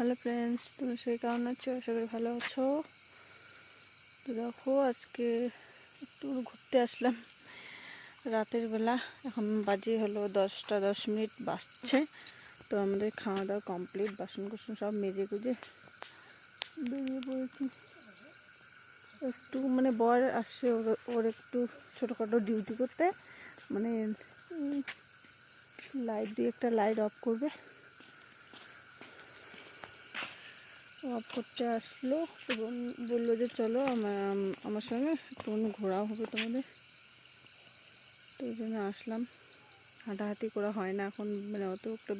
Hello friends তুমি সেই কেমন আছো? করি ভালো আছো। তো দেখো, আজকে একটু ঘুরতে আসলাম। রাতের বেলা। এখন বাজে হলো দশটা দশ মিনিট, বাজছে। তো আমাদের খাওয়া দাওয়া কমপ্লিট বাসন কুসন সব মেজে গুজে বেরিয়ে পড়েছি। একটু মানে বর আসছে ওর ওর একটু ছোটোখাটো ডিউটি করতে। মানে লাইট দিয়ে একটা লাইট অফ করবে। অফ করতে আসলো এবং বলল যে, চলো আমার সঙ্গে একটুখানি ঘোরাও হবে তোমাদের। তো ওই জন্য আসলাম। হাঁটাহাঁটি করা হয় না এখন মানে অত একটা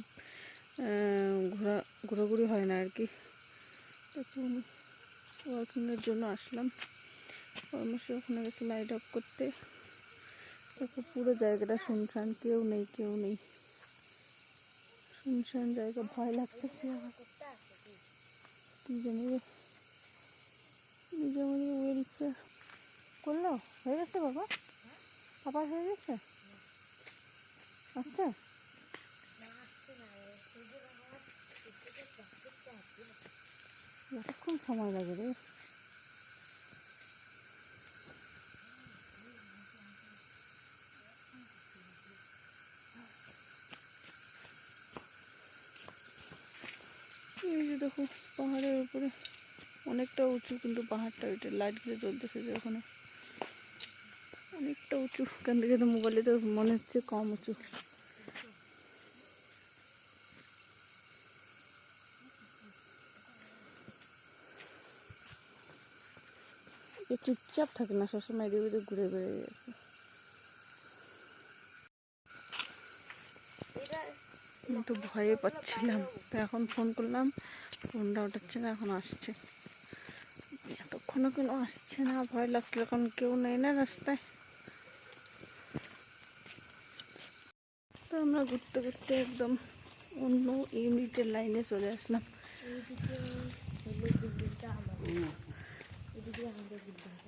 ঘোরা, ঘোরাঘুরি হয় না আর কি একটুখানি ওয়াকিংয়ের জন্য আসলাম। পরামর্শ ওখানে গেছে লাইট অফ করতে। তারপর পুরো জায়গাটা শুনশান, কেউ নেই কেউ নেই। শুনশান জায়গা ভয় লাগতেছে। আমার কি জানি রে? নিজে করল? হয়ে গেছে বাবা? বাবা হয়ে গেছে? আচ্ছা। কতক্ষণ সময় লাগে রে। এই দেখো। উপরে অনেকটা উঁচু, কিন্তু পাহাড়টা ওইটা লাইটগুলো জ্বলতেছে যে ওখানে। অনেকটা উঁচু, এখান থেকে তো মোবাইলে তো মনে হচ্ছে কম উঁচু। চুপচাপ থাকে না, সবসময় এদিকে ওদিকে ঘুরে বেড়ে আমি তো ভয়ে পাচ্ছিলাম। তো এখন ফোন করলাম ফোনটা ওঠাচ্ছে না, এখন আসছে। এতক্ষণও কেন আসছে না? ভয় লাগছিল এখন কেউ নেই না রাস্তায়। তো আমরা ঘুরতে ঘুরতে একদম অন্য ইউনিটের লাইনে চলে আসলাম।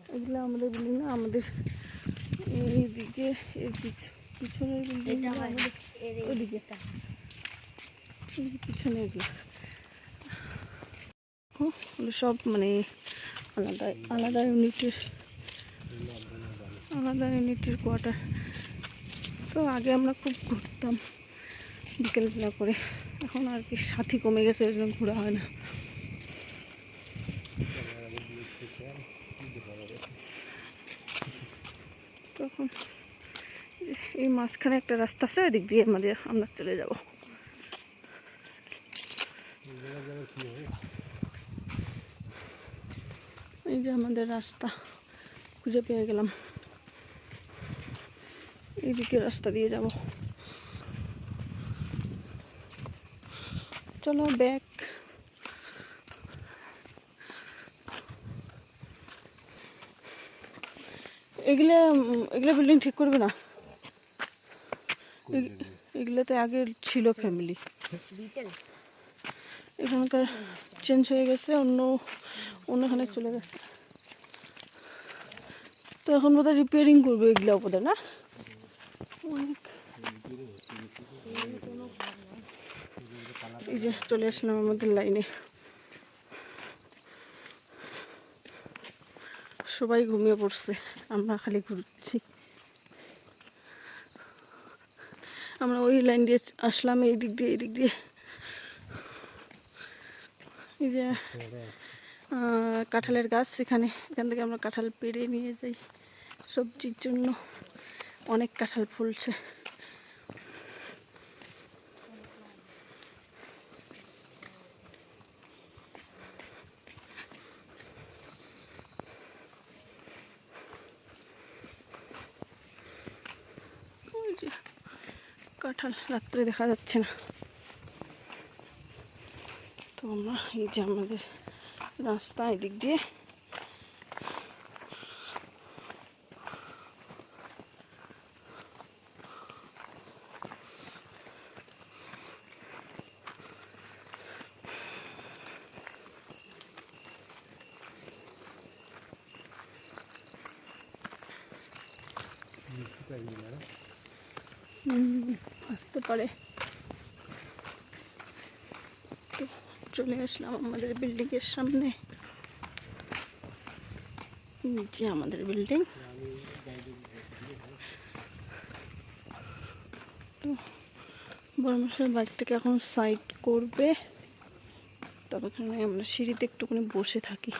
এগুলো আমাদের বিল্ডিং না, আমাদের এইদিকে এর পিছ- পিছনের বিল্ডিং ওদিকে পিছনে এগুলো। দেখো, সব মানে আলাদা আলাদা ইউনিটের আলাদা ইউনিটের কোয়ার্টার। তো আগে আমরা খুব ঘুরতাম বিকেলবেলা করে। এখন আর কি সাথী কমে গেছে ওই জন্য ঘোরা হয় না। তখন এই মাঝখানে একটা রাস্তা আছে ওই দিক দিয়ে আমাদের আমরা চলে যাব। এই যে আমাদের রাস্তা খুঁজে পেয়ে গেলাম। এইদিকে রাস্তা দিয়ে যাব। চলো ব্যাক এগুলো এগুলো বিল্ডিং ঠিক করবে না? এগ- এগুলোতে আগে ছিল ফ্যামিলি এখানকার চেঞ্জ হয়ে গেছে, অন্য অন্যখানে চলে গেছে। তো এখন বোধহয় রিপেয়ারিং করবে এগুলো বোধহয়, না? এই যে চলে আসলাম আমাদের লাইনে সবাই ঘুমিয়ে পড়ছে, আমরা খালি ঘুরছি। আমরা ওই লাইন দিয়ে আসলাম এই দিক দিয়ে এই দিক দিয়ে। যে কাঁঠালের গাছ সেখানে এখান থেকে আমরা কাঁঠাল পেড়ে নিয়ে যাই সবজির জন্য। অনেক কাঁঠাল ফুলছে। কাঁঠাল রাত্রে দেখা যাচ্ছে না। আমরা এই যে আমাদের রাস্তা এদিক দিয়ে হুম, আসতে পারে তো চলে আসলাম আমাদের বিল্ডিংয়ের সামনে। নিচে আমাদের বিল্ডিং বর্মশের বাইকটাকে এখন সাইড করবে। তবে আমরা সিঁড়িতে একটুখানি বসে থাকি।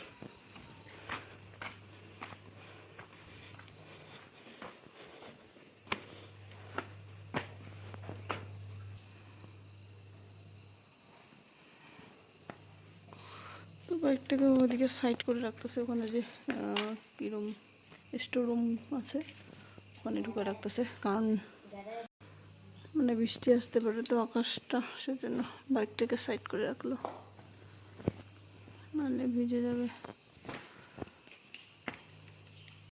বাইকটাকে ওদিকে সাইড করে রাখতেছে, ওখানে যে কীরম স্টোর রুম আছে, ওখানে ঢুকে রাখতেছে। কারণ মানে বৃষ্টি আসতে পারে তো আকাশটা, সেজন্য বাইকটাকে সাইড করে রাখল। মানে ভিজে যাবে।